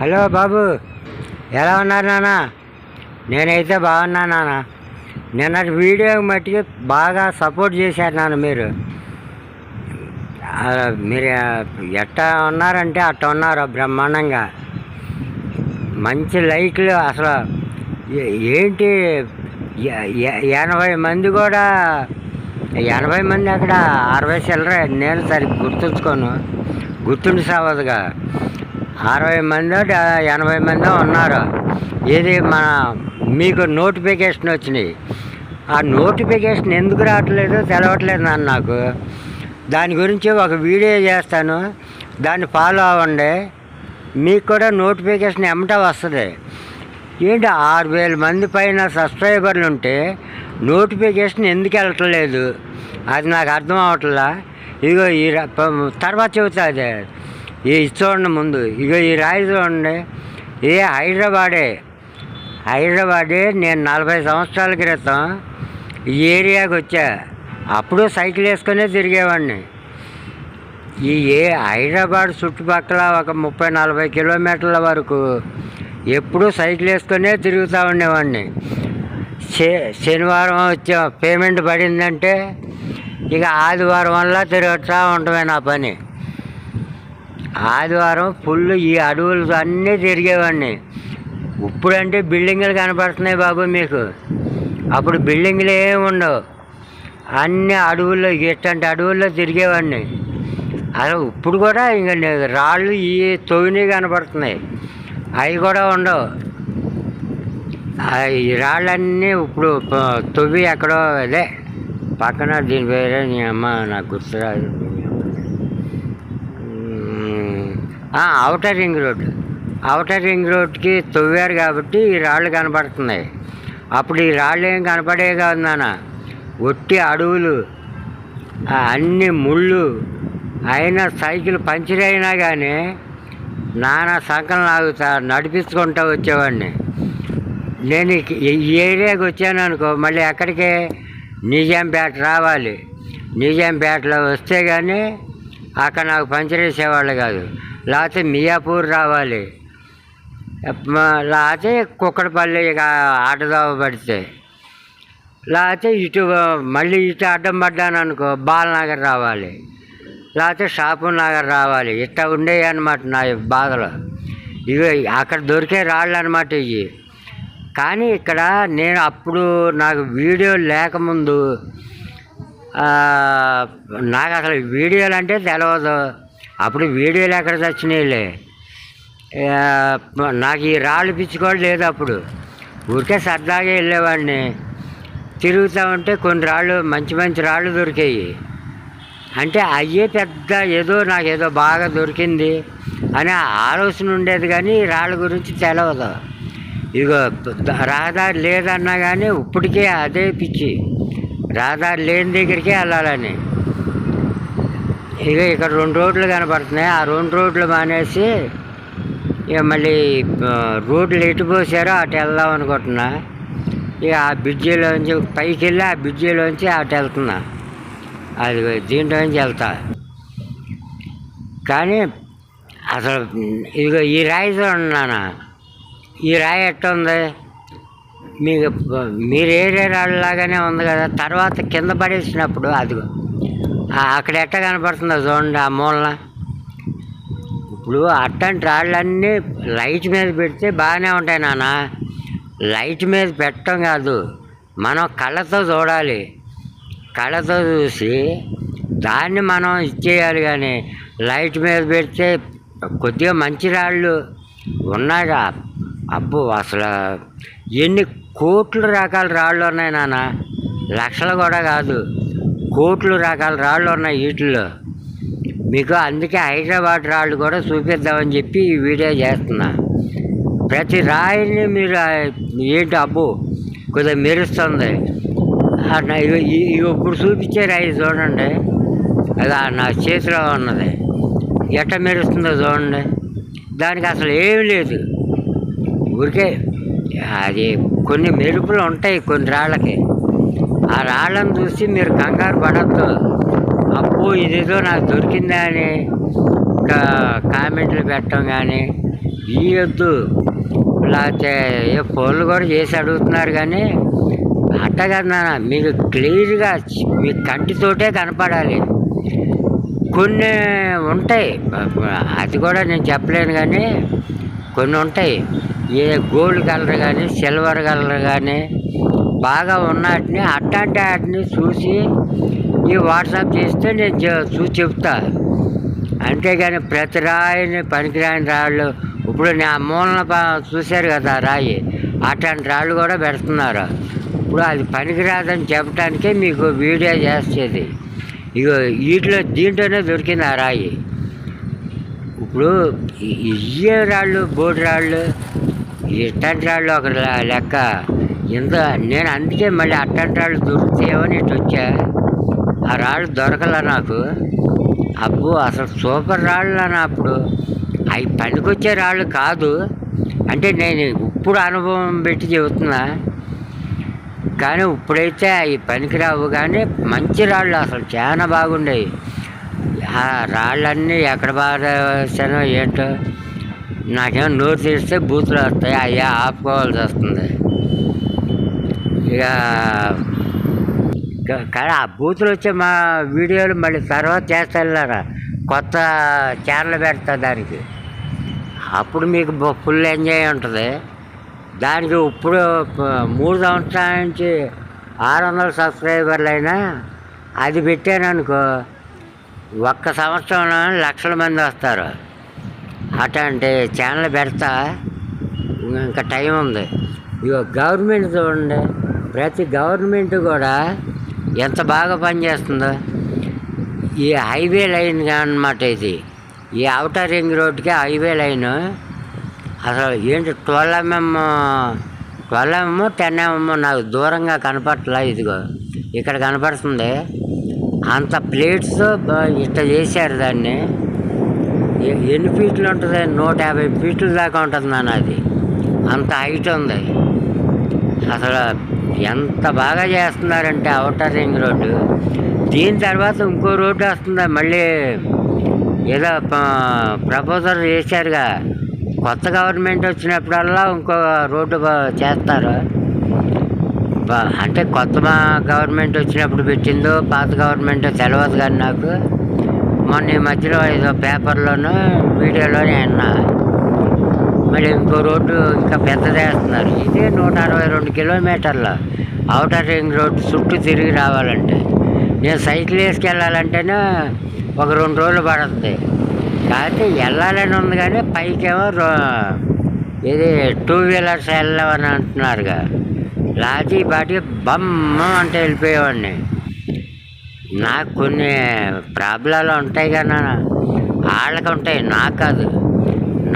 Hello బాబు ఎలా ఉన్నారు నాన్న? నేనైతే బాగున్నా నాన్న. నిన్నటి వీడియో మట్టికి బాగా సపోర్ట్ చేశారు నాన్న మీరు. మీరు ఎట్టా ఉన్నారంటే అట్ట ఉన్నారు బ్రహ్మాండంగా. మంచి లైట్లు అసలు. ఏంటి ఎ- ఎ- ఎనభై మంది కూడా ఎనభై మంది అక్కడ అరవై చిల్లర నేను సరిగ్గా గుర్తుంచుకోను. గుర్తుండి సావదుగా. అరవై మందో ఎనభై మందో ఉన్నారు. ఇది మన మీకు నోటిఫికేషన్ వచ్చినాయి. ఆ నోటిఫికేషన్ ఎందుకు రావట్లేదో? తెలవట్లేదు నాన్న నాకు. దాని గురించి ఒక వీడియో చేస్తాను. దాన్ని ఫాలో అవ్వండి. మీకు కూడా నోటిఫికేషన్ ఎమ్మట వస్తుంది. ఏంటి ఆరు వేల మంది పైన సబ్స్క్రైబర్లు ఉంటే నోటిఫికేషన్ ఎందుకు వెళ్ళట్లేదు? అది నాకు అర్థం అవట్లా? ఇగో ఈ తర్వాత చెబుతా అదే. ఈ చూడండి ముందు? ఇగో ఈ రాయి చూడండి ఇది హైదరాబాదే? హైదరాబాదే నేను నలభై సంవత్సరాల క్రితం ఈ ఏరియాకి వచ్చా. అప్పుడు సైకిల్ వేసుకునే తిరిగేవాడిని. ఈ ఏ హైదరాబాద్ చుట్టుపక్కల ఒక ముప్పై నలభై కిలోమీటర్ల వరకు ఎప్పుడూ సైకిల్ వేసుకునే తిరుగుతూ ఉండేవాడిని. శనివారం వచ్చే పేమెంట్ పడిందంటే ఇక ఆదివారం వల్ల తిరుగుతూ ఉండమే నా పని. ఆదివారం ఫుల్ ఈ అడవులు అన్నీ తిరిగేవాడిని. ఇప్పుడంటే బిల్డింగులు కనపడుతున్నాయి బాబు మీకు. అప్పుడు బిల్డింగులు ఏమి ఉండవు. అన్ని అడవుల్లో ఎట్టంటి అడవుల్లో తిరిగేవాడిని. అలా ఇప్పుడు కూడా ఇంక రాళ్ళు ఈ తొవిని కనపడుతున్నాయి. అవి కూడా ఉండవు. ఈ రాళ్ళన్నీ ఇప్పుడు తొవ్వి ఎక్కడో అదే. పక్కన దీని పేరే నీ అమ్మ నాకు గుర్తురాదు. Outer ring road. Outer ring రోడ్కి తవ్వారు కాబట్టి ఈ రాళ్ళు కనపడుతున్నాయి. అప్పుడు ఈ రాళ్ళు ఏం కనపడే కాదు నాన్న. ఒట్టి అడవులు అన్ని ముళ్ళు అయినా సైకిల్ పంచర్ అయినా కానీ నానా సంకలం లాగుతా నడిపించుకుంటూ వచ్చేవాడిని. నేను ఈ- ఈ ఏరియాకి వచ్చాను అనుకో మళ్ళీ ఎక్కడికి? నిజాంపేట రావాలి. నిజాంపేటలో వస్తే కానీ అక్కడ నాకు పంచర్ వేసేవాళ్ళు కాదు. లేకపోతే మియాపూర్ రావాలి. లేకపోతే కుక్కడపల్లి ఇక ఆటదోవ పడితే. లేకపోతే ఇటు మళ్ళీ ఇటు అడ్డం పడ్డాను అనుకో బాలనగర్ రావాలి. లేకపోతే షాపు నగర్ రావాలి. ఇట్లా ఉండేవి అనమాట నా బాధలు. ఇవి అక్కడ దొరికే రాళ్ళు అనమాట ఇవి కానీ ఇక్కడ నేను అప్పుడు నాకు వీడియో లేకముందు నాకు అసలు వీడియోలు అంటే తెలియదు అప్పుడు వీడియోలు ఎక్కడ చచ్చినాయిలే. నాకు ఈ రాళ్ళు పిచ్చి కూడా లేదు అప్పుడు. ఊరికే సరదాగా వెళ్ళేవాడిని. తిరుగుతూ ఉంటే కొన్ని రాళ్ళు మంచి మంచి రాళ్ళు దొరికాయి. అంటే అయ్యే పెద్ద ఏదో నాకు ఏదో బాగా దొరికింది అనే ఆలోచన ఉండేది కానీ రాళ్ళ గురించి తెలవదు. ఇగో రహదారి లేదన్నా కానీ ఇప్పటికే అదే పిచ్చి. రహదారి లేని దగ్గరికే వెళ్ళాలని. ఇక ఇక్కడ రెండు రోడ్లు కనపడుతున్నాయి. ఆ రెండు రోడ్లు మానేసి ఇక మళ్ళీ రోడ్లు ఎటు పోసారో అటు వెళ్దాం అనుకుంటున్నా. ఇక ఆ బ్రిడ్జిలోంచి పైకి వెళ్ళి ఆ బ్రిడ్జిలోంచి అటు వెళ్తున్నా. అది దీంట్లోంచి వెళ్తా. కానీ అసలు ఇదిగో ఈ రాయి చూడండి ఈ రాయి ఎట్టుంది? మీకు మీరు ఏరే రాళ్ళలాగానే ఉంది కదా. తర్వాత కింద పడేసినప్పుడు అదిగో. అక్కడ ఎట్ట కనపడుతుందో చూడండి ఆ మూలన. ఇప్పుడు అట్టంటి రాళ్ళన్నీ లైట్ మీద పెడితే బాగానే ఉంటాయి నాన్న. లైట్ మీద పెట్టడం కాదు మనం కళ్ళతో చూడాలి. కళ్ళతో చూసి దాన్ని మనం ఇచ్చేయాలి కానీ లైట్ మీద పెడితే కొద్దిగా మంచి రాళ్ళు ఉన్నాయిగా. అబ్బో అసలు ఎన్ని కోట్ల రకాల రాళ్ళు ఉన్నాయి నాన్న. లక్షలు కూడా కాదు. కోట్లు రకాల రాళ్ళు ఉన్నాయి వీటిల్లో. మీకు అందుకే హైదరాబాద్ రాళ్ళు కూడా చూపిద్దామని చెప్పి ఈ వీడియో చేస్తున్నా. ప్రతి రాయిని మీరు ఏంటి అబ్బో కొద్దిగా మెరుస్తుంది. ఇప్పుడు చూపించే రాయి చూడండి. అది నా చేతిలో ఉన్నది. ఎట్ట మెరుస్తుందో చూడండి. దానికి అసలు ఏమి లేదు. ఊరికే అది కొన్ని మెరుపులు ఉంటాయి కొన్ని రాళ్ళకి. ఆ రాళ్ళను చూసి మీరు కంగారు పడద్దు. అప్పు ఇదేదో నాకు దొరికిందా అని కామెంట్లు పెట్టడం కానీ ఇవ్వద్దు లేకపోతే ఏ ఫోన్లు కూడా చేసి అడుగుతున్నారు కానీ అట్ట నాన్న మీకు క్లియర్గా మీ కంటితోటే కనపడాలి. కొన్ని ఉంటాయి. అది కూడా నేను చెప్పలేను కానీ కొన్ని ఉంటాయి. ఏ గోల్డ్ కలర్ కానీ సిల్వర్ కలర్ కానీ బాగా ఉన్నటిని అట్లాంటి వాటిని చూసి ఈ వాట్సాప్ చేస్తే నేను చూసి చెప్తా. అంతేగాని ప్రతి రాయిని పనికిరాని రాళ్ళు ఇప్పుడు నా మూలన చూశారు కదా రాయి అట్లాంటి రాళ్ళు కూడా పెడుతున్నారు. ఇప్పుడు అది పనికిరాదని చెప్పడానికే మీకు వీడియో చేసేది. ఇగో వీటిలో దీంట్లోనే దొరికింది ఆ రాయి. ఇప్పుడు ఇయ్యే రాళ్ళు బోటి రాళ్ళు ఇట్లాంటి రాళ్ళు ఒక లెక్క. ఇంత నేను అందుకే మళ్ళీ అట్టంటి రాళ్ళు దొరుకుతాయేమని ఇటు వచ్చా. ఆ రాళ్ళు దొరకలే నాకు. అబ్బో అసలు సూపర్ రాళ్ళు అని అప్పుడు. అవి పనికొచ్చే రాళ్ళు కాదు. అంటే నేను ఇప్పుడు అనుభవం పెట్టి చెబుతున్నా. కానీ ఇప్పుడైతే అవి పనికిరావు కానీ మంచి రాళ్ళు అసలు చాలా బాగుండేవి. ఆ రాళ్ళన్నీ ఎక్కడ బాగాసానో ఏంటో నాకేమో నోరు తీస్తే బూతులు వస్తాయి. అయ్యా ఆపుకోవాల్సి వస్తుంది. ఇక కానీ ఆ బూతులు వచ్చే మా వీడియోలు మళ్ళీ తర్వాత చేస్తారా కొత్త ఛానల్ పెడతా దానికి. అప్పుడు మీకు ఫుల్ ఎంజాయ్ ఉంటుంది. దానికి ఇప్పుడు మూడు సంవత్సరాల నుంచి ఆరు వందల సబ్స్క్రైబర్లు అయినా అది పెట్టాననుకో ఒక్క సంవత్సరంలో లక్షల మంది వస్తారు. అట్లాంటి ఛానల్ పెడతా. ఇంకా టైం ఉంది. ఇక గవర్నమెంట్ చూడండి. ప్రతి గవర్నమెంట్ కూడా ఎంత బాగా పనిచేస్తుందో. ఈ హైవే లైన్ అన్నమాట ఇది. ఈ అవుటర్ రింగ్ రోడ్కి హైవే లైన్. అసలు ఏంటి twelve MM twelve mm ten MM నాకు దూరంగా కనపట్లా ఇదిగో. ఇక్కడ కనపడుతుంది. అంత ప్లేట్స్ ఇట్లా చేశారు దాన్ని. ఎన్ని ఫీట్లు ఉంటుంది? నూట యాభై ఫీట్ల దాకా ఉంటుంది నాన్న అది. అంత హైట్ ఉంది. అసలు ఎంత బాగా చేస్తున్నారంటే అవుటర్ రింగ్ రోడ్డు. దీని తర్వాత ఇంకో రోడ్డు వస్తుంది మళ్ళీ ఏదో ప్రపోజల్ చేశారుగా. కొత్త గవర్నమెంట్ వచ్చినప్పుడల్లా ఇంకో రోడ్డు చేస్తారు. అంటే కొత్త మా గవర్నమెంట్ వచ్చినప్పుడు పెట్టిందో పాత గవర్నమెంట్ తెలియదు కానీ నాకు. మొన్న ఈ మధ్యలో ఏదో పేపర్లోనూ వీడియోలోనే విన్నా మళ్ళీ ఇంకో రోడ్డు ఇంకా పెద్దదేస్తున్నారు ఇదే నూట అరవై రెండు కిలోమీటర్లు. అవుటర్ రింగ్ రోడ్డు చుట్టూ తిరిగి రావాలంటే. నేను సైకిల్ వేసుకెళ్ళాలంటేనే ఒక రెండు రోజులు పడుతుంది. కాబట్టి వెళ్ళాలని ఉంది కానీ పైకేమో రో ఇది టూ వీలర్స్ వెళ్ళామని అంటున్నారుగా. లాజీ బాటి బమ్మ అంటే వెళ్ళిపోయేవాడిని. నాకు కొన్ని ప్రాబ్లాలు ఉంటాయి కదా వాళ్ళకి ఉంటాయి నాకు కాదు.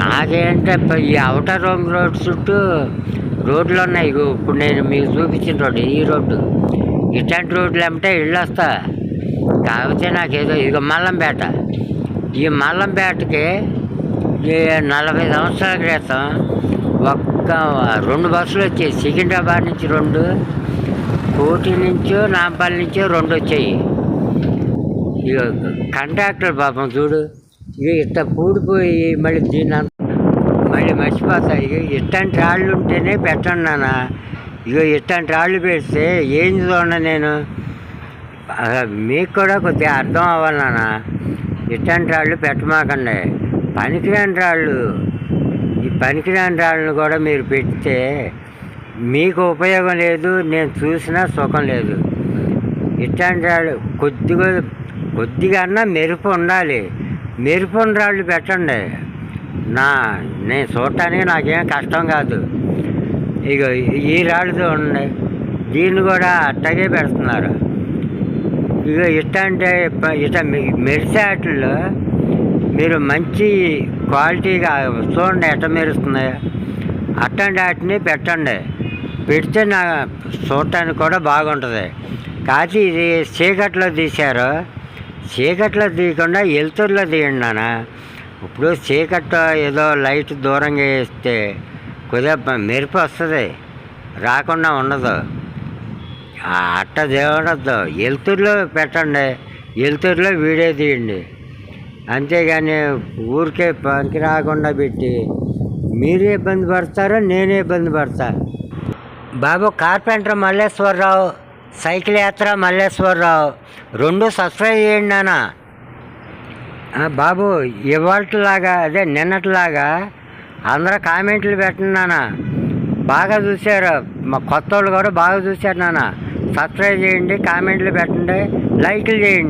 నాకేంటే ఈ అవుటర్ రోమ్ రోడ్ చుట్టూ రోడ్లు ఉన్నాయి ఇప్పుడు నేను మీకు చూపించిన రోడ్డు ఈ రోడ్డు. ఇట్లాంటి రోడ్లు అంటే ఇళ్ళు వస్తా. కాకపోతే నాకు ఏదో ఇదిగో మల్లంపేట. ఈ మల్లంపేటకి ఈ నలభై సంవత్సరాల క్రితం ఒక్క రెండు బస్సులు వచ్చాయి. సికింద్రాబాద్ నుంచి రెండు కోటి నుంచో నాంపల్లి నుంచో రెండు వచ్చాయి. ఇక కండక్టర్ పాపం చూడు. ఇక ఇట్ట పూడిపోయి మళ్ళీ దీని అంత మళ్ళీ మర్చిపోతాయి ఇక ఇట్లాంటి రాళ్ళు ఉంటేనే పెట్టండి నాన్న. ఇక ఇట్లాంటి రాళ్ళు పెడితే ఏం చూడండి నేను? మీకు కూడా కొద్దిగా అర్థం అవ్వాలి నాన్న. ఇట్లాంటి రాళ్ళు పెట్టమాకండి. పనికిరాని రాళ్ళు. ఈ పనికిరాని రాళ్ళను కూడా మీరు పెడితే మీకు ఉపయోగం లేదు నేను చూసినా సుఖం లేదు. ఇట్లాంటి రాళ్ళు కొద్దిగా కొద్దిగా అన్నా మెరుపు ఉండాలి. మెరుపు రాళ్ళు పెట్టండి. నా నేను చూడటానికి నాకేం కష్టం కాదు. ఇక ఈ రాళ్ళు ఉండే దీన్ని కూడా అట్టగే పెడుతున్నారు. ఇక ఇట్ట అంటే ఇట ఇట్ట మెరిసే వాటిల్లో మీరు మంచి క్వాలిటీగా చూడండి ఎట్ట మెరుస్తున్నాయో. అట్టండి వాటిని పెట్టండి. పెడితే నా చూడటానికి కూడా బాగుంటుంది. కాకపోతే ఇది చీకట్లో తీశారు. చీకట్లో తీయకుండా వెలుతురులో తీయండి నాన్న. ఇప్పుడు చీకట్లో ఏదో లైట్ దూరంగా వేస్తే కొద్దిగా మెరుపు వస్తుంది. రాకుండా ఉండదు. అట్ట దేవుడద్దు వెలుతురులో పెట్టండి. వెలుతురులో వీడియో తీయండి. అంతేగాని ఊరికే పనికి రాకుండా పెట్టి మీరే ఇబ్బంది పడతారో నేనే ఇబ్బంది పడతా. బాబు కార్పెంటర్ మల్లేశ్వరరావు సైకిల్ యాత్ర మల్లేశ్వరరావు. రెండు సబ్స్క్రైబ్ చేయండి నాన్న. బాబు ఇవాళలాగా అదే నిన్నట్లాగా అందరూ కామెంట్లు పెట్టండి నాన్న. బాగా చూశారు. మా కొత్త వాళ్ళు కూడా బాగా చూశారు నాన్న. సబ్స్క్రైబ్ చేయండి కామెంట్లు పెట్టండి లైక్లు చేయండి.